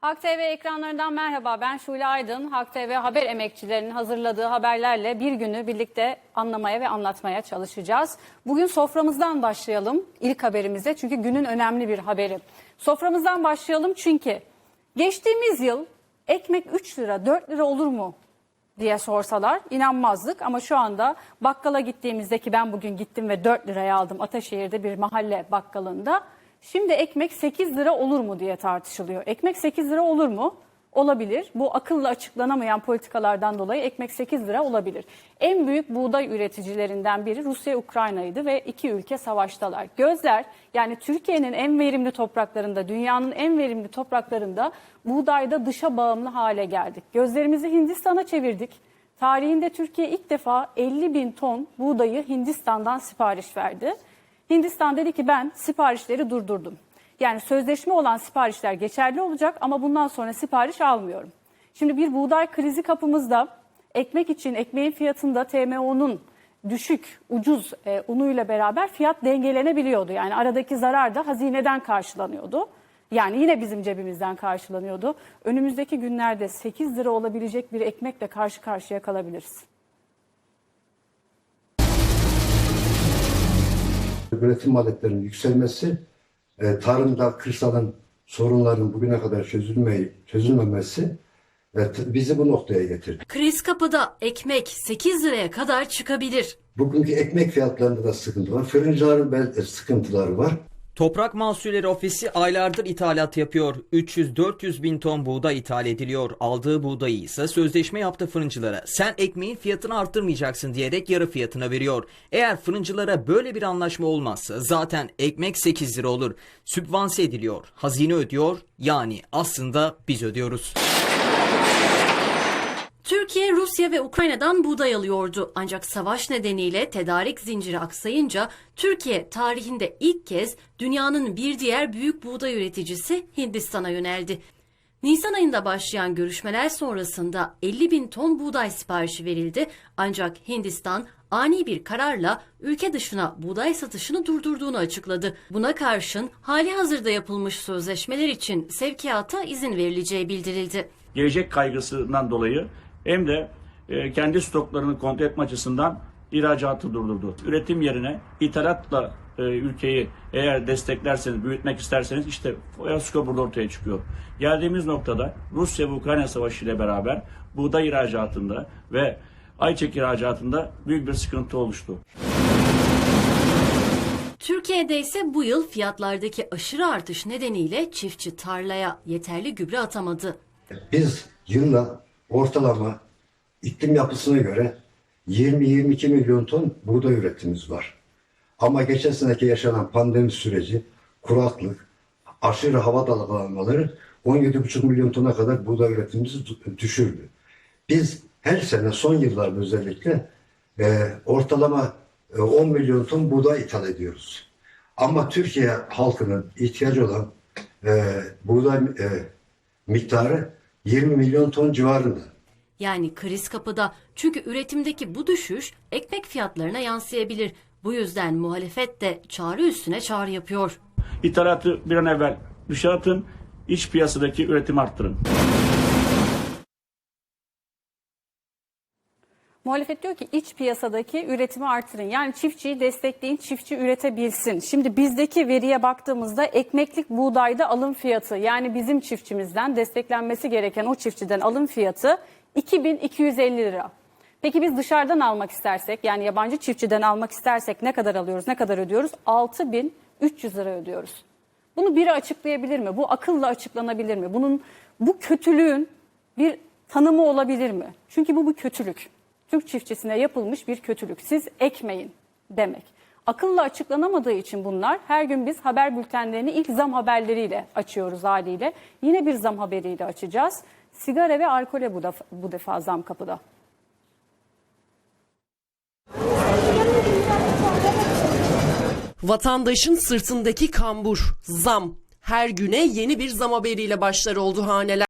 Halk TV ekranlarından merhaba. Ben Şule Aydın. Halk TV haber emekçilerinin hazırladığı haberlerle bir günü birlikte anlamaya ve anlatmaya çalışacağız. Bugün soframızdan başlayalım ilk haberimize çünkü günün önemli bir haberi. Soframızdan başlayalım çünkü geçtiğimiz yıl ekmek 3 lira 4 lira olur mu diye sorsalar inanmazdık ama şu anda bakkala gittiğimizde ki ben bugün gittim ve 4 liraya aldım Ataşehir'de bir mahalle bakkalında. Şimdi ekmek 8 lira olur mu diye tartışılıyor. Ekmek 8 lira olur mu? Olabilir. Bu akılla açıklanamayan politikalardan dolayı ekmek 8 lira olabilir. En büyük buğday üreticilerinden biri Rusya Ukrayna'ydı ve iki ülke savaştalar. Gözler yani Türkiye'nin en verimli topraklarında, dünyanın en verimli topraklarında buğdayda dışa bağımlı hale geldik. Gözlerimizi Hindistan'a çevirdik. Tarihinde Türkiye ilk defa 50 bin ton buğdayı Hindistan'dan sipariş verdi. Hindistan dedi ki ben siparişleri durdurdum. Yani sözleşme olan siparişler geçerli olacak ama bundan sonra sipariş almıyorum. Şimdi bir buğday krizi kapımızda ekmek için ekmeğin fiyatında TMO'nun düşük, ucuz e, unuyla beraber fiyat dengelenebiliyordu. Yani aradaki zarar da hazineden karşılanıyordu. Yani yine bizim cebimizden karşılanıyordu. Önümüzdeki günlerde 8 lira olabilecek bir ekmekle karşı karşıya kalabiliriz. Üretim maliyetlerinin yükselmesi, e, tarımda kırsalın sorunların bugüne kadar çözülmeyi, çözülmemesi e, bizi bu noktaya getirdi. Kriz kapıda ekmek 8 liraya kadar çıkabilir. Bugünkü ekmek fiyatlarında da sıkıntı var. Fırıncıların e, sıkıntıları var. Toprak Mahsulleri Ofisi aylardır ithalat yapıyor. 300-400 bin ton buğday ithal ediliyor. Aldığı buğdayı ise sözleşme yaptı fırıncılara. Sen ekmeğin fiyatını arttırmayacaksın diyerek yarı fiyatına veriyor. Eğer fırıncılara böyle bir anlaşma olmazsa zaten ekmek 8 lira olur. Sübvanse ediliyor. Hazine ödüyor. Yani aslında biz ödüyoruz. Türkiye, Rusya ve Ukrayna'dan buğday alıyordu. Ancak savaş nedeniyle tedarik zinciri aksayınca Türkiye tarihinde ilk kez dünyanın bir diğer büyük buğday üreticisi Hindistan'a yöneldi. Nisan ayında başlayan görüşmeler sonrasında 50 bin ton buğday siparişi verildi. Ancak Hindistan ani bir kararla ülke dışına buğday satışını durdurduğunu açıkladı. Buna karşın hali hazırda yapılmış sözleşmeler için sevkiyata izin verileceği bildirildi. gelecek kaygısından dolayı hem de e, kendi stoklarını kontrol etme açısından ihracatı durdurdu. Üretim yerine ithalatla e, ülkeyi eğer desteklerseniz, büyütmek isterseniz işte fiyasko burada ortaya çıkıyor. Geldiğimiz noktada Rusya ve Ukrayna savaşı ile beraber buğday ihracatında ve ayçiçek ihracatında büyük bir sıkıntı oluştu. Türkiye'de ise bu yıl fiyatlardaki aşırı artış nedeniyle çiftçi tarlaya yeterli gübre atamadı. Biz yılda ortalama iklim yapısına göre 20-22 milyon ton buğday üretimimiz var. Ama geçen seneki yaşanan pandemi süreci, kuraklık, aşırı hava dalgalanmaları 17,5 milyon tona kadar buğday üretimimizi düşürdü. Biz her sene son yıllarda özellikle e, ortalama e, 10 milyon ton buğday ithal ediyoruz. Ama Türkiye halkının ihtiyacı olan e, buğday e, miktarı 20 milyon ton civarında. Yani kriz kapıda çünkü üretimdeki bu düşüş ekmek fiyatlarına yansıyabilir. Bu yüzden muhalefet de çağrı üstüne çağrı yapıyor. İthalatı bir an evvel dışarı atın, iç piyasadaki üretimi arttırın. Muhalefet diyor ki iç piyasadaki üretimi artırın. Yani çiftçiyi destekleyin, çiftçi üretebilsin. Şimdi bizdeki veriye baktığımızda ekmeklik buğdayda alım fiyatı yani bizim çiftçimizden desteklenmesi gereken o çiftçiden alım fiyatı 2250 lira. Peki biz dışarıdan almak istersek yani yabancı çiftçiden almak istersek ne kadar alıyoruz, ne kadar ödüyoruz? 6300 lira ödüyoruz. Bunu biri açıklayabilir mi? Bu akılla açıklanabilir mi? Bunun bu kötülüğün bir tanımı olabilir mi? Çünkü bu bir kötülük. Türk çiftçisine yapılmış bir kötülük. Siz ekmeyin demek. Akılla açıklanamadığı için bunlar her gün biz haber bültenlerini ilk zam haberleriyle açıyoruz haliyle. Yine bir zam haberiyle açacağız. Sigara ve alkole bu defa, bu defa zam kapıda. Vatandaşın sırtındaki kambur, zam. Her güne yeni bir zam haberiyle başlar oldu haneler.